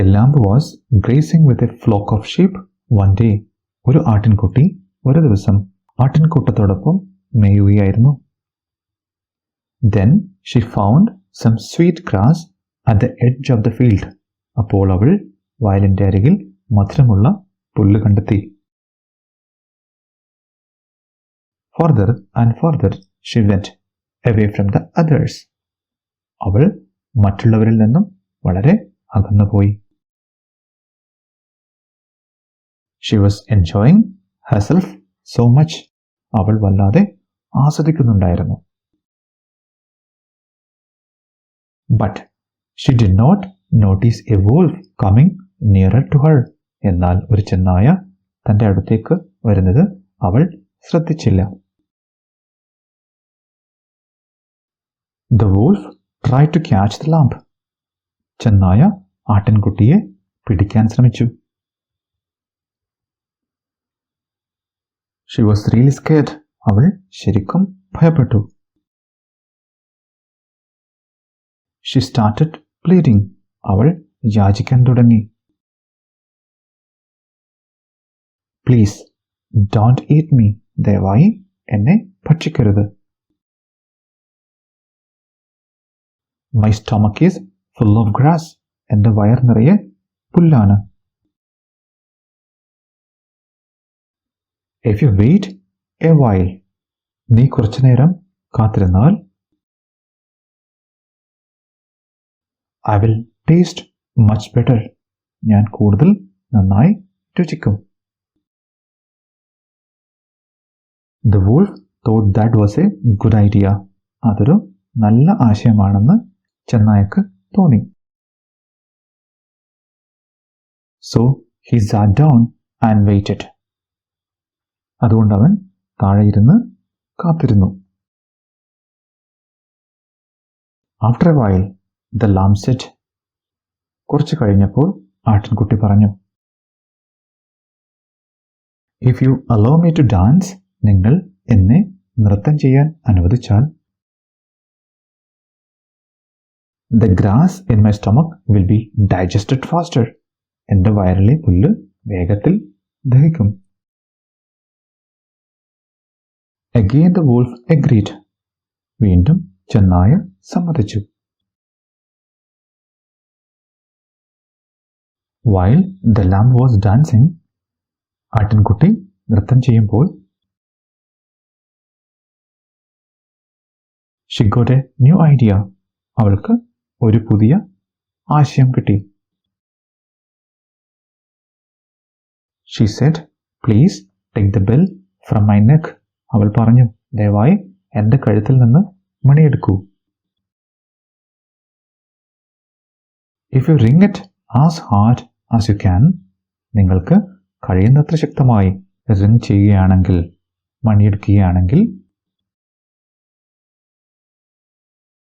A lamb was grazing with a flock of sheep one day ഒരു ആട്ടിൻകുട്ടി ഒരു ദിവസം ആട്ടിൻകൂട്ടത്തോടൊപ്പം മേയുകയായിരുന്നു. Then she found some sweet grass at the edge of the field അപ്പോൾ അവൾ വയലിന്റെ അരികിൽ മധുരമുള്ള പുല്ല് കണ്ടെത്തി. Further and further she went away from the others അവൾ മറ്റുള്ളവരിൽ നിന്നും വളരെ അകന്നുപോയി. She was enjoying herself so much അവൾ വല്ലാതെ ആസ്വദിക്കുന്നുണ്ടായിരുന്നു. But she did not notice a wolf coming nearer to her എന്നാൽ ഒരു ചെന്നായ തന്റെ അടുത്തേക്ക് വരുന്നത് അവൾ ശ്രദ്ധിച്ചില്ല. The wolf try to catch the lamb ചെന്നായ ആട്ടിൻകുട്ടിയെ പിടിക്കാൻ ശ്രമിച്ചു. ഷി വാസ് റിയലി സ്കേഡ് അവൾ ശരിക്കും ഭയപ്പെട്ടു. ഷി സ്റ്റാർട്ടഡ് പ്ലീഡിംഗ് അവൾ യാചിക്കാൻ തുടങ്ങി. പ്ലീസ് ഡോണ്ട് ഈറ്റ് മീ ദയവായി എന്നെ ഭക്ഷിക്കരുത്. My stomach is full of grass എന്റെ വയർ നിറയെ പുല്ലാണ്. If you wait a while നീ കുറച്ചു നേരം കാത്തിരുന്നാൽ I will taste much better ഞാൻ കൂടുതൽ നന്നായി രുചിക്കും. The wolf thought that was a good idea അതൊരു നല്ല ആശയമാണെന്ന് ചെന്നായക്ക് തോന്നി. So he sat down and waited അതുകൊണ്ട് അവൻ താഴെ ഇരുന്ന് കാത്തിരുന്നു. After a while the lamb said കുറച്ച് കഴിഞ്ഞപ്പോൾ ആട്ടിൻകുട്ടി പറഞ്ഞു if you allow me to dance നിങ്ങൾ എന്നെ നൃത്തം ചെയ്യാൻ അനുവദിച്ചാൽ the grass in my stomach will be digested faster എന്റെ വയറിലെ പുല്ല് വേഗത്തിൽ ദഹിക്കും. അഗെയിൻ ദ വോൾഫ് എഗ്രീഡ് വീണ്ടും ചെന്നായ സമ്മതിച്ചു. While the lamb was dancing ആട്ടിൻകുട്ടി നൃത്തം ചെയ്യുമ്പോൾ she got a new idea അവൾക്ക് ഒരു പുതിയ ആശയം കിട്ടി. She said please take the bell from my neck അവൾ പറഞ്ഞു ദയവായി എന്റെ കഴുത്തിൽ നിന്ന് മണിയെടുക്കൂ. If you ring it as hard as you can നിങ്ങൾക്ക് കഴിയുന്നത്ര ശക്തമായി റിങ് ചെയ്യുകയാണെങ്കിൽ മണിയെടുക്കുകയാണെങ്കിൽ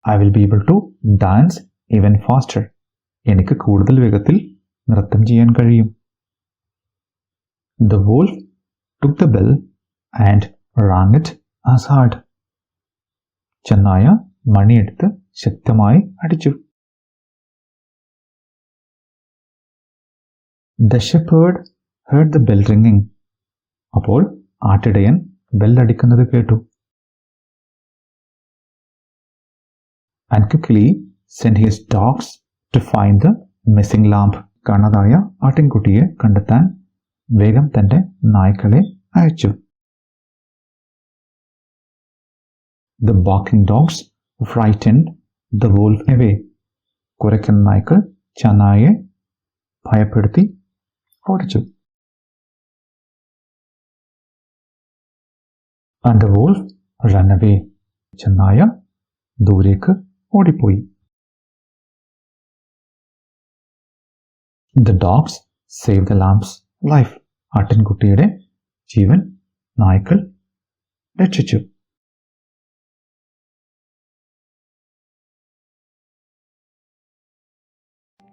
I will be able to dance even faster എനിക്ക് കൂടുതൽ വേഗത്തിൽ നൃത്തം ചെയ്യാൻ കഴിയും. The wolf took the bell and rang it as hard ചെന്നായ മണിയെടുത്ത് ശക്തമായി അടിച്ചു. The shepherd heard the bell ringing. അപ്പോൾ ആട്ടിടയൻ ബെല്ലടിക്കുന്നത് കേട്ടു. And quickly send his dogs to find the missing lamb കാണാതായ ആട്ടിൻകുട്ടിയെ കണ്ടെത്താൻ വേഗം തന്റെ നായ്ക്കളെ അയച്ചു. The barking dogs frighten the wolf away കുരക്കൻ നായ്ക്കൾ ചനായെ ഭയപ്പെടുത്തി ഓടിച്ചു. ആൻഡ് ദ വോൾഫ് റൺ ചെന്നായ ദൂരേക്ക് ഓടിപ്പോയി. The dogs save the lamb's life ആട്ടിൻകുട്ടിയുടെ ജീവൻ നായ്ക്കൾ രക്ഷിച്ചു.